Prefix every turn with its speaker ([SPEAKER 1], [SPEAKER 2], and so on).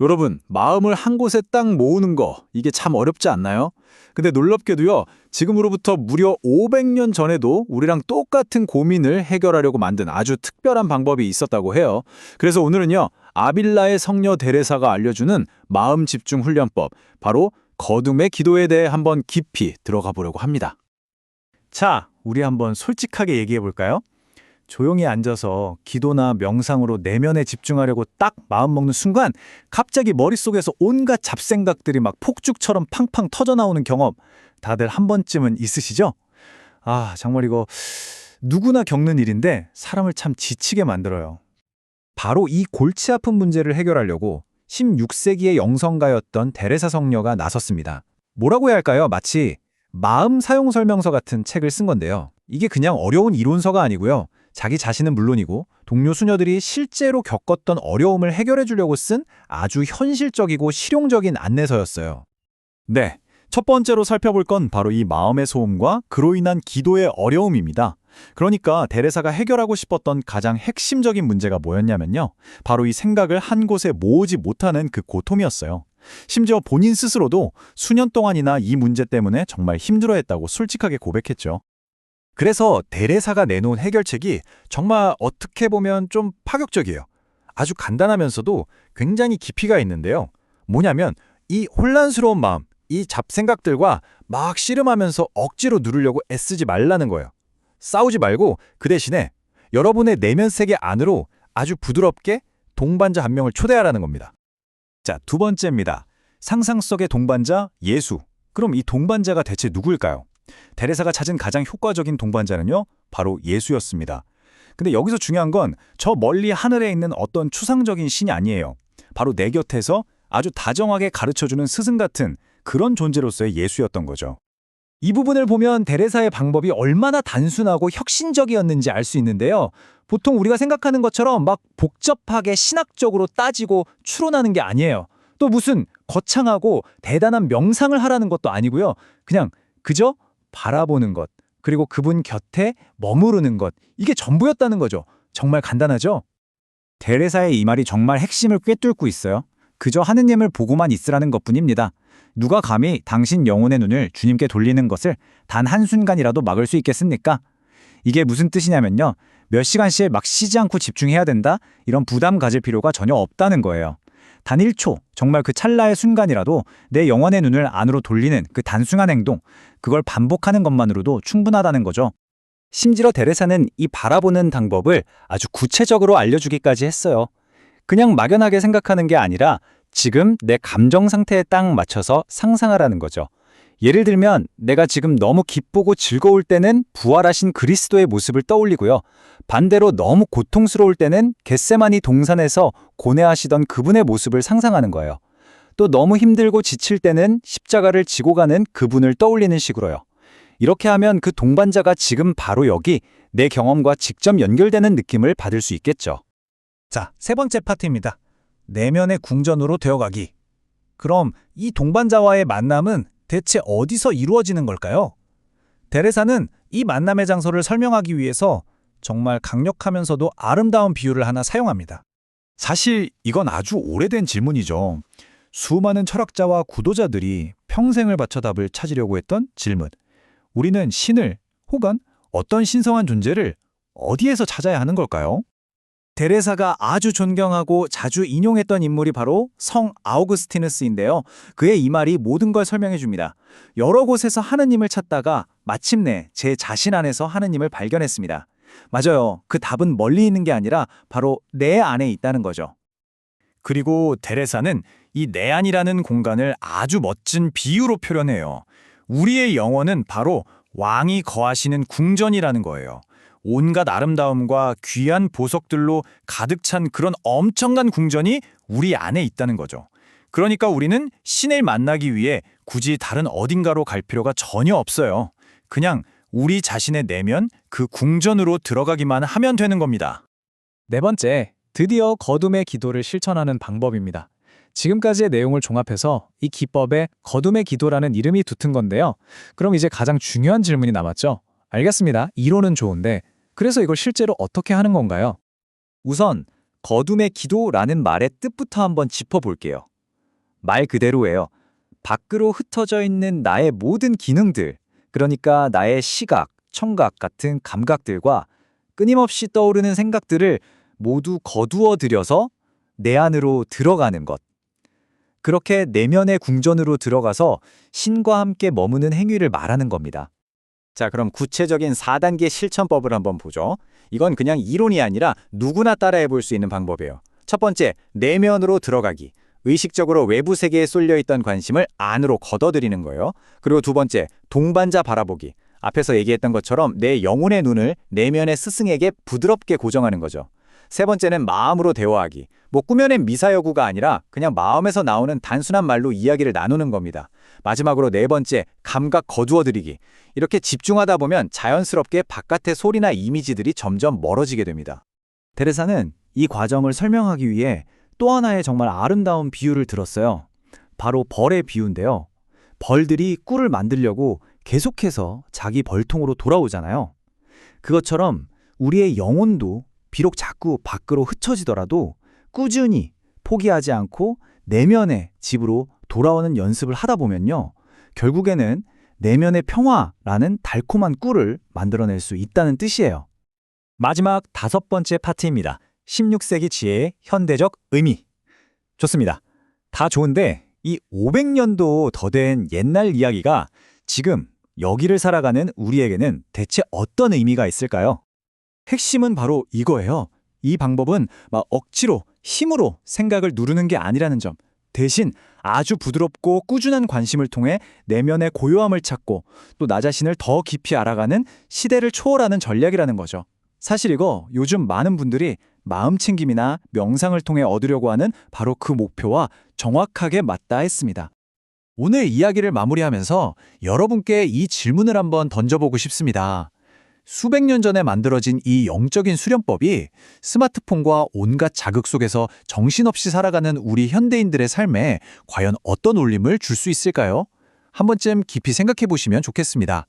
[SPEAKER 1] 여러분, 마음을 한 곳에 딱 모으는 거, 이게 참 어렵지 않나요? 근데 놀랍게도요, 지금으로부터 무려 500년 전에도 우리랑 똑같은 고민을 해결하려고 만든 아주 특별한 방법이 있었다고 해요. 그래서 오늘은요, 아빌라의 성녀 데레사가 알려주는 마음 집중 훈련법, 바로 거둠의 기도에 대해 한번 깊이 들어가 보려고 합니다.
[SPEAKER 2] 자, 우리 한번 솔직하게 얘기해 볼까요? 조용히 앉아서 기도나 명상으로 내면에 집중하려고 딱 마음 먹는 순간 갑자기 머릿속에서 온갖 잡생각들이 막 폭죽처럼 팡팡 터져 나오는 경험 다들 한 번쯤은 있으시죠? 아, 정말 이거 누구나 겪는 일인데 사람을 참 지치게 만들어요. 바로 이 골치 아픈 문제를 해결하려고 16세기의 영성가였던 데레사 성녀가 나섰습니다. 뭐라고 해야 할까요? 마치 마음 사용 설명서 같은 책을 쓴 건데요. 이게 그냥 어려운 이론서가 아니고요. 자기 자신은 물론이고 동료 수녀들이 실제로 겪었던 어려움을 해결해 주려고 쓴 아주 현실적이고 실용적인 안내서였어요. 네. 첫 번째로 살펴볼 건 바로 이 마음의 소음과 그로 인한 기도의 어려움입니다. 그러니까 데레사가 해결하고 싶었던 가장 핵심적인 문제가 뭐였냐면요. 바로 이 생각을 한 곳에 모으지 못하는 그 고통이었어요. 심지어 본인 스스로도 수년 동안이나 이 문제 때문에 정말 힘들어했다고 솔직하게 고백했죠. 그래서 데레사가 내놓은 해결책이 정말 어떻게 보면 좀 파격적이에요. 아주 간단하면서도 굉장히 깊이가 있는데요. 뭐냐면 이 혼란스러운 마음, 이 잡생각들과 막 씨름하면서 억지로 누르려고 애쓰지 말라는 거예요. 싸우지 말고 그 대신에 여러분의 내면 세계 안으로 아주 부드럽게 동반자 한 명을 초대하라는 겁니다. 자, 두 번째입니다. 상상 속의 동반자 예수. 그럼 이 동반자가 대체 누구일까요? 데레사가 찾은 가장 효과적인 동반자는요, 바로 예수였습니다. 근데 여기서 중요한 건 저 멀리 하늘에 있는 어떤 추상적인 신이 아니에요. 바로 내 곁에서 아주 다정하게 가르쳐주는 스승 같은 그런 존재로서의 예수였던 거죠. 이 부분을 보면 데레사의 방법이 얼마나 단순하고 혁신적이었는지 알 수 있는데요. 보통 우리가 생각하는 것처럼 막 복잡하게 신학적으로 따지고 추론하는 게 아니에요. 또 무슨 거창하고 대단한 명상을 하라는 것도 아니고요. 그냥 그저 바라보는 것, 그리고 그분 곁에 머무르는 것, 이게 전부였다는 거죠. 정말 간단하죠? 데레사의 이 말이 정말 핵심을 꿰뚫고 있어요. 그저 하느님을 보고만 있으라는 것뿐입니다. 누가 감히 당신 영혼의 눈을 주님께 돌리는 것을 단 한순간이라도 막을 수 있겠습니까? 이게 무슨 뜻이냐면요. 몇 시간씩 막 쉬지 않고 집중해야 된다? 이런 부담 가질 필요가 전혀 없다는 거예요. 단 1초, 정말 그 찰나의 순간이라도 내 영혼의 눈을 안으로 돌리는 그 단순한 행동, 그걸 반복하는 것만으로도 충분하다는 거죠. 심지어 데레사는 이 바라보는 방법을 아주 구체적으로 알려주기까지 했어요. 그냥 막연하게 생각하는 게 아니라 지금 내 감정 상태에 딱 맞춰서 상상하라는 거죠. 예를 들면 내가 지금 너무 기쁘고 즐거울 때는 부활하신 그리스도의 모습을 떠올리고요. 반대로 너무 고통스러울 때는 겟세마니 동산에서 고뇌하시던 그분의 모습을 상상하는 거예요. 또 너무 힘들고 지칠 때는 십자가를 지고 가는 그분을 떠올리는 식으로요. 이렇게 하면 그 동반자가 지금 바로 여기 내 경험과 직접 연결되는 느낌을 받을 수 있겠죠. 자, 세 번째 파트입니다. 내면의 궁전으로 되어가기. 그럼 이 동반자와의 만남은 대체 어디서 이루어지는 걸까요? 데레사는 이 만남의 장소를 설명하기 위해서 정말 강력하면서도 아름다운 비유를 하나 사용합니다. 사실 이건 아주 오래된 질문이죠. 수많은 철학자와 구도자들이 평생을 바쳐 답을 찾으려고 했던 질문. 우리는 신을 혹은 어떤 신성한 존재를 어디에서 찾아야 하는 걸까요? 데레사가 아주 존경하고 자주 인용했던 인물이 바로 성 아우구스티누스인데요. 그의 이 말이 모든 걸 설명해 줍니다. 여러 곳에서 하느님을 찾다가 마침내 제 자신 안에서 하느님을 발견했습니다. 맞아요. 그 답은 멀리 있는 게 아니라 바로 내 안에 있다는 거죠. 그리고 데레사는 이 내 안이라는 공간을 아주 멋진 비유로 표현해요. 우리의 영혼은 바로 왕이 거하시는 궁전이라는 거예요. 온갖 아름다움과 귀한 보석들로 가득 찬 그런 엄청난 궁전이 우리 안에 있다는 거죠. 그러니까 우리는 신을 만나기 위해 굳이 다른 어딘가로 갈 필요가 전혀 없어요. 그냥 우리 자신의 내면 그 궁전으로 들어가기만 하면 되는 겁니다. 네 번째, 드디어 거둠의 기도를 실천하는 방법입니다. 지금까지의 내용을 종합해서 이 기법에 거둠의 기도라는 이름이 붙은 건데요. 그럼 이제 가장 중요한 질문이 남았죠. 알겠습니다. 이론은 좋은데 그래서 이걸 실제로 어떻게 하는 건가요? 우선 거둠의 기도라는 말의 뜻부터 한번 짚어볼게요. 말 그대로예요. 밖으로 흩어져 있는 나의 모든 기능들, 그러니까 나의 시각, 청각 같은 감각들과 끊임없이 떠오르는 생각들을 모두 거두어 들여서 내 안으로 들어가는 것. 그렇게 내면의 궁전으로 들어가서 신과 함께 머무는 행위를 말하는 겁니다. 자, 그럼 구체적인 4단계 실천법을 한번 보죠. 이건 그냥 이론이 아니라 누구나 따라해 볼 수 있는 방법이에요. 첫 번째, 내면으로 들어가기. 의식적으로 외부 세계에 쏠려 있던 관심을 안으로 걷어들이는 거예요. 그리고 두 번째, 동반자 바라보기. 앞에서 얘기했던 것처럼 내 영혼의 눈을 내면의 스승에게 부드럽게 고정하는 거죠. 세 번째는 마음으로 대화하기. 뭐 꾸며낸 미사여구가 아니라 그냥 마음에서 나오는 단순한 말로 이야기를 나누는 겁니다. 마지막으로 네 번째, 감각 거두어들이기. 이렇게 집중하다 보면 자연스럽게 바깥의 소리나 이미지들이 점점 멀어지게 됩니다. 테레사는 이 과정을 설명하기 위해 또 하나의 정말 아름다운 비유를 들었어요. 바로 벌의 비유인데요. 벌들이 꿀을 만들려고 계속해서 자기 벌통으로 돌아오잖아요. 그것처럼 우리의 영혼도 비록 자꾸 밖으로 흩어지더라도 꾸준히 포기하지 않고 내면의 집으로 돌아오는 연습을 하다 보면요. 결국에는 내면의 평화라는 달콤한 꿀을 만들어낼 수 있다는 뜻이에요. 마지막 다섯 번째 파트입니다. 16세기 지혜의 현대적 의미. 좋습니다. 다 좋은데 이 500년도 더 된 옛날 이야기가 지금 여기를 살아가는 우리에게는 대체 어떤 의미가 있을까요? 핵심은 바로 이거예요. 이 방법은 막 억지로 힘으로 생각을 누르는 게 아니라는 점. 대신 아주 부드럽고 꾸준한 관심을 통해 내면의 고요함을 찾고 또 나 자신을 더 깊이 알아가는 시대를 초월하는 전략이라는 거죠. 사실 이거 요즘 많은 분들이 마음 챙김이나 명상을 통해 얻으려고 하는 바로 그 목표와 정확하게 맞다 했습니다. 오늘 이야기를 마무리하면서 여러분께 이 질문을 한번 던져보고 싶습니다. 수백 년 전에 만들어진 이 영적인 수련법이 스마트폰과 온갖 자극 속에서 정신없이 살아가는 우리 현대인들의 삶에 과연 어떤 울림을 줄 수 있을까요? 한 번쯤 깊이 생각해 보시면 좋겠습니다.